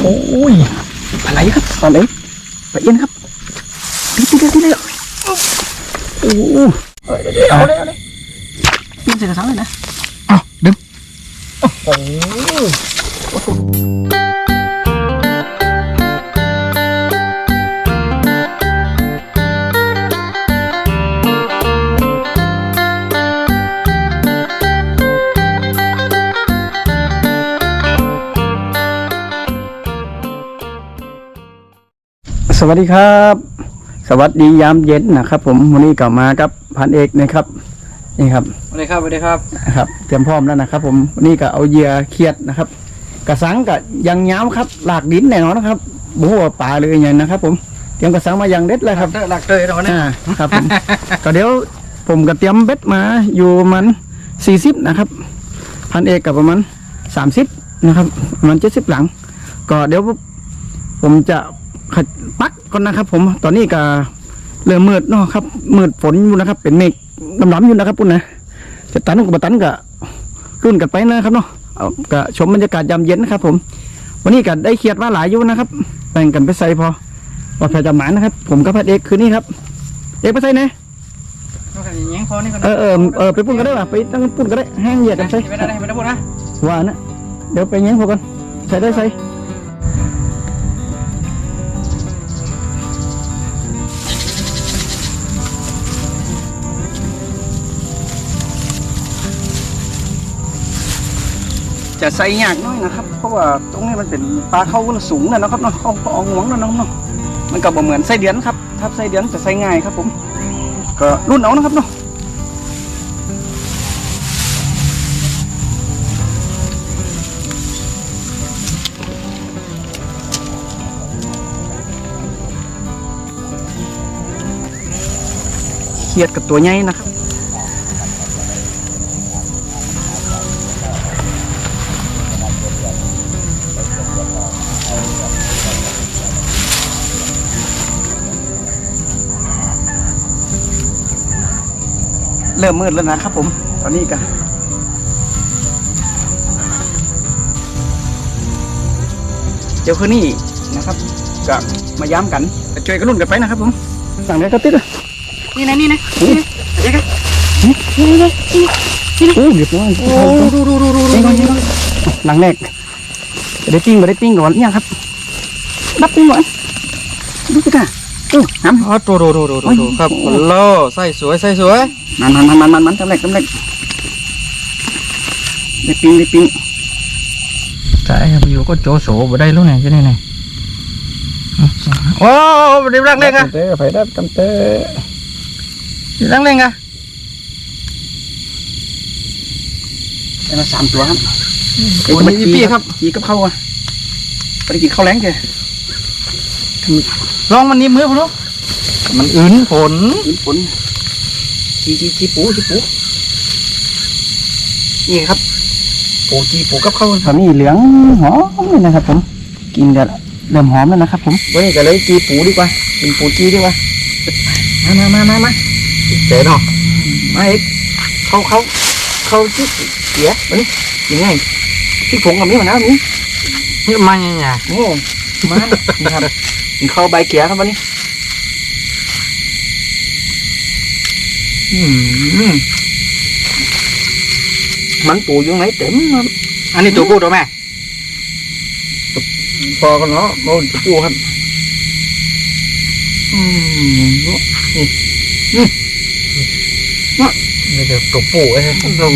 โอ้ยอะไรครับตอนไหนไปเอ็นครับตีตีตีเลยโอ้โหเอาเลยเอาเลยมันจะกระสังเลยนะอ้าวดึงโอ้ วัสดีครับ สวัสดียามเย็นนะครับผมวันนี้กลับมากับพันเอกนะครับ นี่ครับสวัสดีครับสวัสดีครับนะครับ เตรียมพร้อมแล้วนะครับ ผมวันนี้ก็เอาเหยื่อเครียดนะครับ กระสังกับยังย้ำครับ หลากดินแน่นอนนะครับบัวาปลาเลยอย่างนี้นะครับ ผมเตรียมกระสังมาอย่างเด็ดเลยครับเตอร์หลักเตยเราเนี่ยอ่าครับผมก็เดี๋ยวผมก็เตรียมเบ็ดมาอยู่ประมันสี่สิบนะครับ พันเอกกับประมาณสามสิบนะครับประมาณเจ็ดสิบหลัง ก็เดี๋ยวผมจะขัดปัก ก่อนนะครับ ผมตอนนี้ก็เริ่มมืดเนาะครับมืดฝนอยู่นะครับ เป็นเมฆดำๆอยู่นะครับปุ่นนะจะตันกับตันก็รุ่นกันไปนะครับเนาะเอาก็ชมบรรยากาศยามเย็นนะครับ ผม วันนี้ก็ได้เครียดมาหลายอยู่นะครับแบ่งกันไปใส่พอว่าแพรจะหมานนะครับ ผมกับพัดเอกคืนนี้ครับ เอกไปใส่ไหนต้องการยังคอนี่ก่อนเออเออเออไปปุ่นก็ได้ป่ะไปตั้งปุ่นก็ได้แห้งเหยียดกันใส่ไม่ได้ไม่ได้พูดนะว่านะเดี๋ยวไปเงี้ยพอกันใส่ได้ใส่ จะใส่ยากน้อยนะครับ เพราะว่าตรงนี้มันเป็นปลาเข้าสูงนะนะครับเนาะเขาเขาอาหวงนะน้องเนาะมันก็บ่เหมือนไส้เดือนครับถ้าไส้เดือนจะใส่ง่ายครับผม ก็รุ่นเอานะครับเนาะเครียดกับตัวใหญ่นะครับ เริ่มมืดแล้วนะครับผม ตอนนี้ก็เดี๋ยวคืนนี้นะครับก็มาย้ำกันจะช่วยกันรุ่นกันไปนะครับผมสั่งได้ก็ติดเลยนี่นะนี่นะโอ้ยเด็กโอ้เรียบร้อยโอ้ดูดูดูดูเองก่อนเองก่อนหลังแรกจะได้ปิ้งไปได้ปิ้งก่อนเนี่ยครับนับปิ้งก่อนดูสิค่ะโอ้น้ำอ๋อดูดูดูดูดูครับโลใส่สวยใส่สวย มันมันมันมันมันทำแรกทำแรกได้ปิ้งได้ปิ้งใช่ครับอยู่ก็โจโฉบ่ได้รู้ไงใช่ไหมไงโอ้เดี๋ยวรักเล่งอะเต้ไปได้กันเต้ดีรักเล่งอะได้มาสามตัวครับโอ้นี่พี่ครับขี่กับเขาอะไปกินข้าวแรงแกลองมันนิ้มมือพนุมันอื่นผลกินฝน จีจีจีปูจีปูนี่ครับ ปูจีปูกับข้าวตอนนี้เหลืองหอมเลยนะครับ ผม กินกันเริ่มหอมแล้วนะครับ ผมวันนี้ก็เลยจีปูดีกว่ากินปูจีดีกว่ามามามามามาเจ๋เนาะมาเอกเขาเขาเขาจีเสียวันนี้ยังไงพี่ผงกับมีมะนาวมีนี่มาเนี่ยเนี่ยโอ้มานี่ครับกินข้าวใบเกียครับวันนี้ มมันปูอยู่ไหนเต็มครับอันนี้ตัวกูตัวแม่พอกันเนาะโอ้จะปูครับอืมนี่เดี๋ยวตัวปูไอ้เรา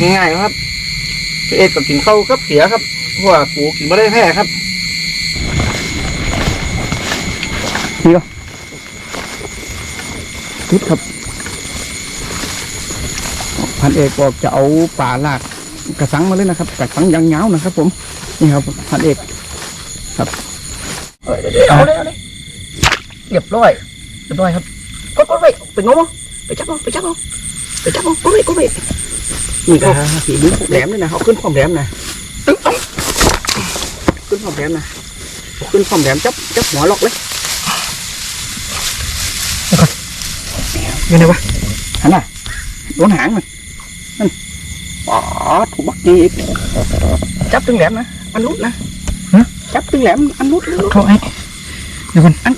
ง่ายๆครับพี่เอกก็กินข้าวกับเสียครับเพราะว่าปูกินไม่ได้แพ้ครับ นี่ก็ทิศครับ พันเอกบอกจะเอาป่าลากกระสังมาเลยนะครับ กระสังยางเงาวนะครับ ผม นี่ครับ พันเอกครับเอาเลยเอาเลยเรียบร้อยเรียบร้อยครับกดกดไปไปงมไปจับเอาไปจับเอาไปจับเอากดไปกดไปนี่ก็สีดิ้งแหลมเลยนะเอาขึ้นความแหลมนะตึ้งตึ้งขึ้นความแหลมนะเอาขึ้นความแหลมจับจับหัวล็อกเลย อยู่ไหนวะหันน่ะโดนหางมันนั่นอ๋อถูกบักนี่อีกจับตึงแหลมนะอันรุดนะฮะจับตึงแหลมอันรุดรุดเขาไอ้เดี๋ยวก่อนอัน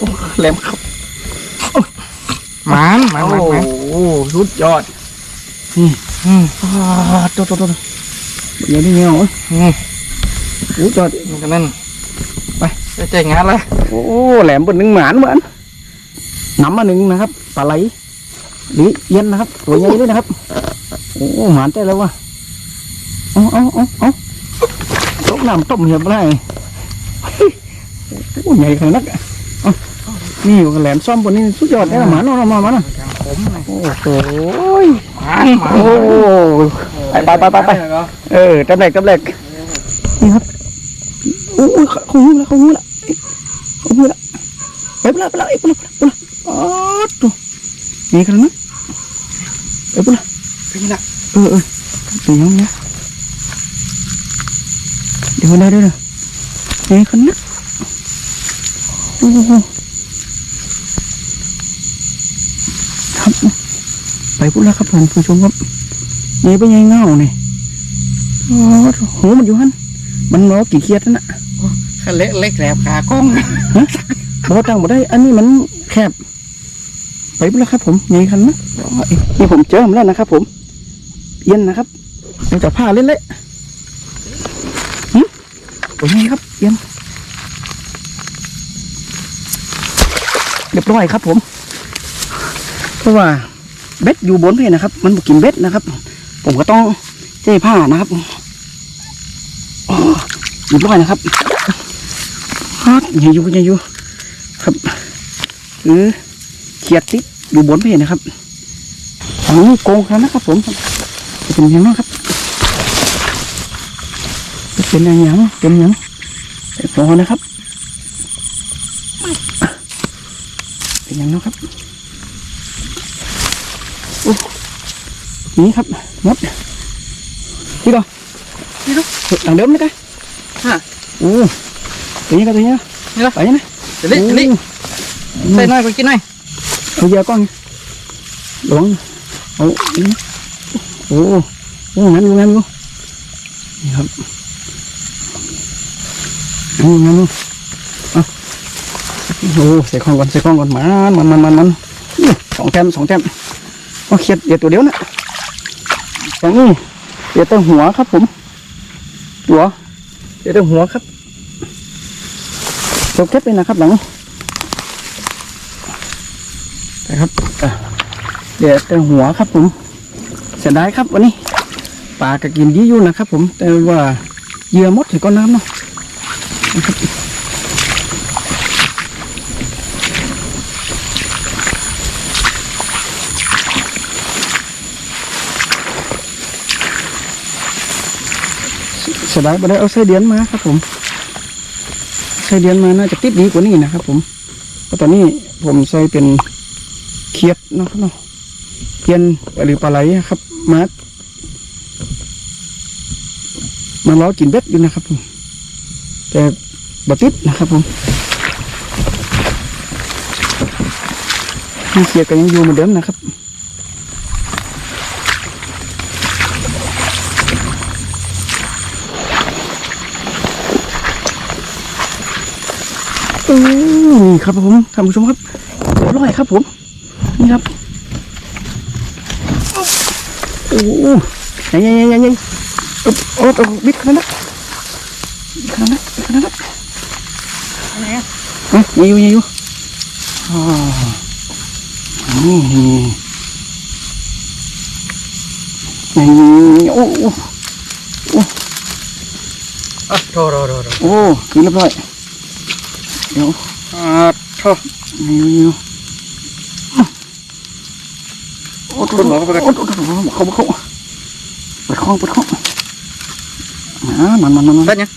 ออกสังกระสังเขาจับออกสังเขาจับอ๋อแม่รุดเอกเลยนี่ก็ก็ป๋อตุ๊ดตุ๊ดเอ้ยใบเงาเอ้ยนะเดี๋ยวจับปีนใส่กระสังเลยนะอ้าวดึงโอ้โหโอ้โหโดนโดนโดนโดนโดนหางโอ้แหลมครับหมันหมันโอ้หมันหมันโหสุดยอด นี่อืมอ่าตัวตัวตัวเดี๋ยวนี้เงี้ยเหรออืมสุดยอดมันก็นั่นไปไปใจงานเลยโอ้แหลมบนหนึ่งหมานเหมือนน้ำมาหนึ่งนะครับปลาไหลหรือเย็นนะครับตัวใหญ่ด้วยนะครับโอ้หมานใจแล้ววะเอาเอาเอาเอาตกน้ำต้มเหียบไรโอ้ใหญ่ขนาดนั้นอะเอา นี่อยู่กับแหลมซ่อมบนนี้สุดยอดได้ละหมาเนาะหมาเนาะหมาเนาะทางผมเลยโอ้โหหมันหมันโอ้ไปไปไปไปไปเออตำแหลกตำแหลกนี่ครับโอ้ยเขาหูแล้วเขาหูแล้วเขาหูแล้วไปเปล่าไปเปล่าไปเปล่าไปเปล่าอ๋อตัวนี่ขนาดนั้นไปเปล่าพี่น่ะเออเออเป็นยังไงเดี๋ยวได้ด้วยนะนี่ขนาดนั้นโอ้โหครับ ไปพูดแล้วครับผมผู้ชมครับนี่เป็นยังเงาเนี่ยโอ้โหมันอยู่หันมันรอกี่เครียดนั่นน่ะขาเล็กเล็กแหลบขากล้องบอตังบ่ได้ อันนี้มันแคบ ไปพูดแล้วครับ ผมนี่คันนะนี่ผมเจอมาแล้วนะครับผม เย็นนะครับเราจะผ้าเล่นเละหึโอ้ยครับ เย็นเรียบร้อยครับผม เพราะว่า เบ็ดอยู่บนเพนะครับ มันบ่กินเบ็ดนะครับ ผมก็ต้องเจ้ผ้านะครับอ๋อเรียบร้อยนะครับฮักอย่าอยู่อย่าอยู่ครับหรือเขียดติดอยู่บนเพนะครับอันนี้โกงครับนะครับ ผมจะเป็นยังไงครับเป็นยังไงเป็นยังไงพอนะครับ เป็นยังไงครับ นี่ครับมดนี่ก็นี่ก็หลังเดิมเลยกันฮะโอ้ตัวนี้ก็ตัวนี้นะนี่ละไปนะเดี๋ยวนี้เดี๋ยวนี้ใส่หน่อยไปกินหน่อยเอาเยอะก้อนหลวงเอานี่นะโอ้โอ้งั้นอยู่งั้นอยู่นี่ครับงั้นอยู่งั้นอยู่เอาโอ้ใส่ข้องก่อนใส่ข้องก่อนมันมันมันมันมันนี่สองแต้มสองแต้มโอ้เขียดเดี๋ยวตัวเดียวนะ อย่างนี้เดี๋ยวแต่หัวครับ ผมหัวเดี๋ยวแต่หัวครับตัวเก็บไปนะครับหลังนะครับเดี๋ยวแต่หัวครับ ผมเสียดายครับวันนี้ปลาก็กินดีอยู่นะครับ ผมแต่ว่าเหยื่อมดถึงก้อนน้ำเนาะนะครับ สียดายไปได้เอาไส้เดือนมาครับ ผมไส้เดือนมาน่าจะติดดีกว่านี้นะครับ ผมเพราะตอนนี้ผมใส่เป็นเขียดนะครับเนาะเขียนหรือปลาไหลครับมามาล้อกินเบ็ดอยู่นะครับผมแต่บติดนะครับผมนี่เขียดก็ยังอยู่เหมือนเดิมนะครับ อืมนี่ครับผมท่านผู้ชมครับเรียบร้อยครับผม นี่ครับ โอ้ยยังยังยังยังโอ้โอ้โอ้บิดขนาดนั้นบิดขนาดนั้นบิดขนาดนั้นอะไรอะเฮ้ยยังอยู่ยังอยู่อ๋อนี่ยังโอ้โอ้อะโทรโทรโทรโทรโอ้คือเรียบร้อยเดี๋ยวอ่าโทรยังอยู่ยังอยู่โอ้โหโอ้โหโอ้โหโอ้โหเขาเขาเปิดข้องเปิดข้องอ่ามันมันมันมันได้ยัง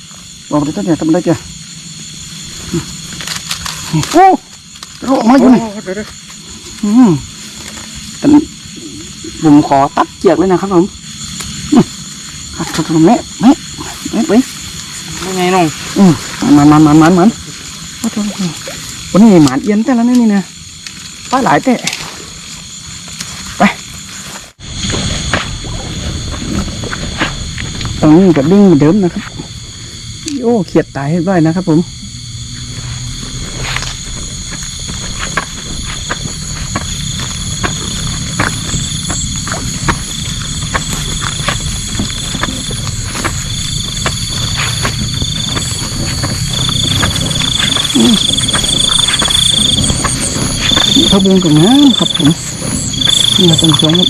บอกได้ตั้งแต่ทำได้จ้ะโอ้โหออกมาอยู่นี่โเดี๋ยวเดี๋ยวอืมแต่ผมขอตัดเจียกเลยนะครับผมครับครับครับแม่แม่แม่ไปยังไงน้องอืมมันมันมันมันมัน โอ้โหวันนี้หมานเอียนแต่ละนี่นี่นะป้าหลายแต่ไปตรงนี้กับดิ้งเหมือนเดิมนะครับ โอ้เขียดตายให้ด้วยนะครับผม พะบุงกับน้ำครับผมนี่ครับท่านผู้ชมครับ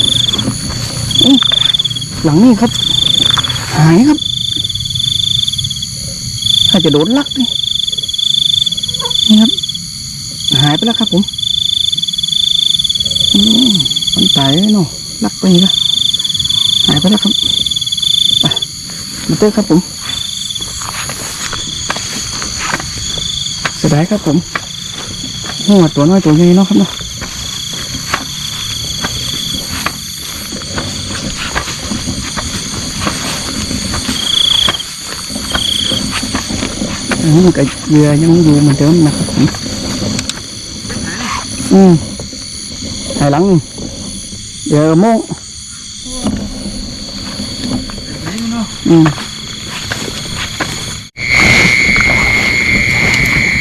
อุ๊ยหลังนี้ครับ หายครับ ถ้าจะโดนลักเลยนี่ครับ หายไปแล้วครับผมอืมมันตายเนาะลักไปแล้วหายไปแล้วครับไปมาเตอร์ครับผมเสียดายครับผม หัวตัวน้อยตัวใหญ่เนาะครับเนาะอันนี้มันก็เหยื่อยังอยู่เหมือนเดิมนะครับผมอืมถ่ายหลังนี่เดี๋ยวโมงอืม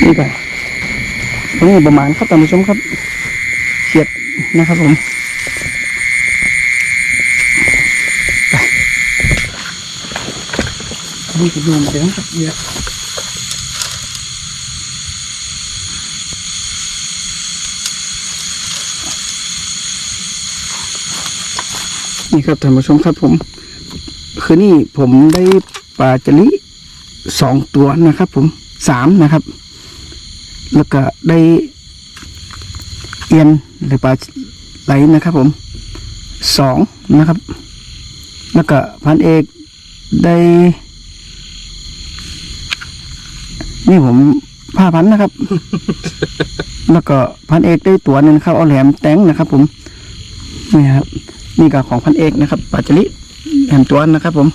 นี่ก็นี่ นี่ประมาณครับท่านผู้ชมครับเขียดนะครับผมนี่ก็ดูเหมือนเดิมครับเยอะนี่ครับท่านผู้ชมครับผม คือนี่ผมได้ปลาจลิสองตัวนะครับผมสามนะครับ แล้วก็ได้เอียนหรือปลาไหลนะครับ ผมสองนะครับ แล้วก็พันเอกได้ นี่ผมผ้าพันนะครับ แล้วก็พันเอกได้ตัวนึงครับเอาแหลมแตงนะครับ ผมนี่ครับ นี่ก็ของพันเอกนะครับปาจลิแหลมตัวนะครับ ผม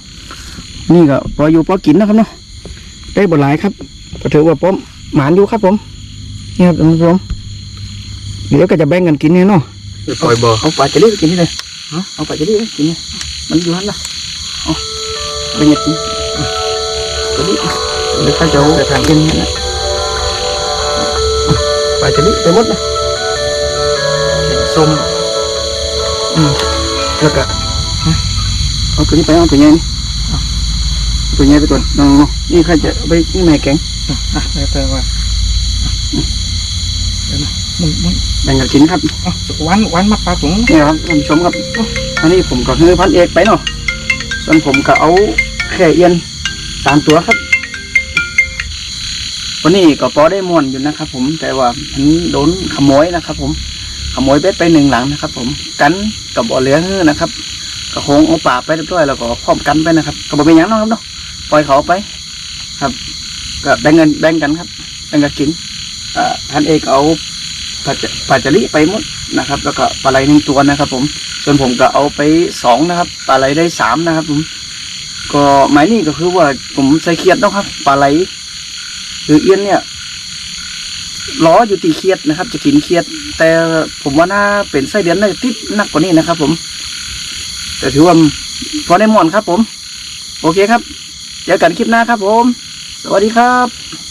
นี่ก็พออยู่พอกินนะครับเนาะได้บหลายครับก็ถือว่าผมหมานอยู่ครับผม นี่ครับท่านผู้ชมเดี๋ยวก็จะแบ่งกันกินเนี่ยเนาะปล่อยบ่เอาปลาจะรีบกินนี่เลยเอาปลาจะรีบกินเนี่ยมันอยู่หันละเอาไปหยิบกินจะรีบเดี๋ยวข้าจะเอาไปทานกินนะปลาจะรีบไปหมดนะส้มอืมแล้วก็เอาตัวนี้ไปเอาตัวใหญ่นี่เอาตัวใหญ่ไปตัวน้องๆนี่ข้าจะเอาไปนี่แม่แกงอะแล้วแต่ว่า เดี๋ยวนะมึงมึงแบ่งกันกินครับอะวันวันมาปลาถุงนี่ครับท่านผู้ชมครับอันนี้ผมก็คือพันเอกไปเนาะส่วนผมก็เอาแค่เอียนสามตัวครับวันนี้ก็พอได้ม่วนอยู่นะครับ ผมแต่ว่ามันโดนขโมยนะครับ ผมขโมยเบ็ดไปหนึ่งหลังนะครับ ผมกันกับบ่อเหลือเฮือนะครับก็คงเอาป่าไปเรียบร้อยแล้วก็พร้อมกันไปนะครับก็บ่เป็นหยังเนาะครับเนาะปล่อยเขาไป ครับ ก็แบ่งเงินแบ่งกันครับแบ่งกันกินอ่า ท่านเอกเอาปาจลาจะลิไปหมดนะครับ แล้วก็ปลาไหลหนึ่งตัวนะครับ ผม ส่วนผมก็เอาไปสองนะครับปลาไหลได้สามนะครับ ผม ก็หมายนี่ก็คือว่าผมใส่เคียดนะครับปลาไหลหรือเอี้ยนเนี่ยล้ออยู่ตีเคียดนะครับ จะกินเคียด แต่ผมว่าน่าเป็นไส้เดือนน่าจะติดหนักกว่านี้นะครับ ผม แต่ถือว่าพอได้หมอนครับ ผม โอเคครับเจอกันคลิปหน้าครับ ผม สวัสดีครับ